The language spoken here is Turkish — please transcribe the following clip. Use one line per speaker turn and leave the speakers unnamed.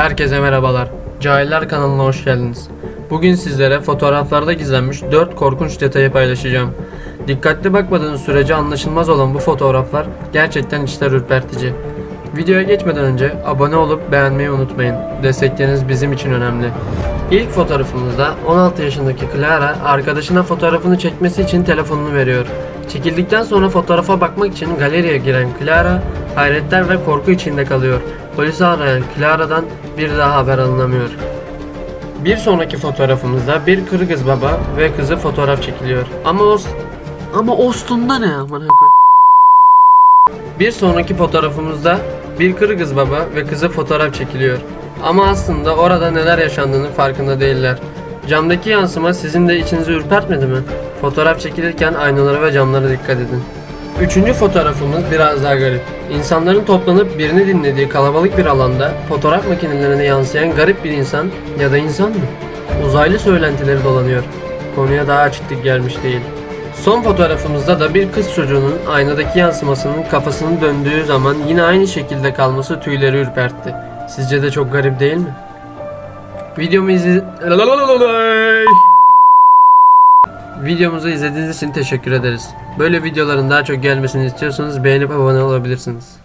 Herkese merhabalar. Cahiller kanalına hoş geldiniz. Bugün sizlere fotoğraflarda gizlenmiş 4 korkunç detayı paylaşacağım. Dikkatli bakmadığınız sürece anlaşılmaz olan bu fotoğraflar gerçekten içler ürpertici. Videoya geçmeden önce abone olup beğenmeyi unutmayın. Destekleriniz bizim için önemli. İlk fotoğrafımızda 16 yaşındaki Clara arkadaşına fotoğrafını çekmesi için telefonunu veriyor. Çekildikten sonra fotoğrafa bakmak için galeriye giren Clara hayretler ve korku içinde kalıyor. Polisi arayan Clara'dan bir daha haber alınamıyor. Bir sonraki fotoğrafımızda bir Kırgız baba ve kızı fotoğraf çekiliyor. Ama o ama Ostun'da ne amına. Bir sonraki fotoğrafımızda bir Kırgız baba ve kızı fotoğraf çekiliyor. Ama aslında orada neler yaşandığını farkında değiller. Camdaki yansıma sizin de içinizi ürpertmedi mi? Fotoğraf çekilirken aynalara ve camlara dikkat edin. Üçüncü fotoğrafımız biraz daha garip. İnsanların toplanıp birini dinlediği kalabalık bir alanda fotoğraf makinelerine yansıyan garip bir insan ya da insan mı? Uzaylı söylentileri dolanıyor. Konuya daha açıklık gelmiş değil. Son fotoğrafımızda da bir kız çocuğunun aynadaki yansımasının kafasının döndüğü zaman yine aynı şekilde kalması tüyleri ürpertti. Sizce de çok garip değil mi? Videomu izle... Videomuzu izlediğiniz için teşekkür ederiz. Böyle videoların daha çok gelmesini istiyorsanız beğenip abone olabilirsiniz.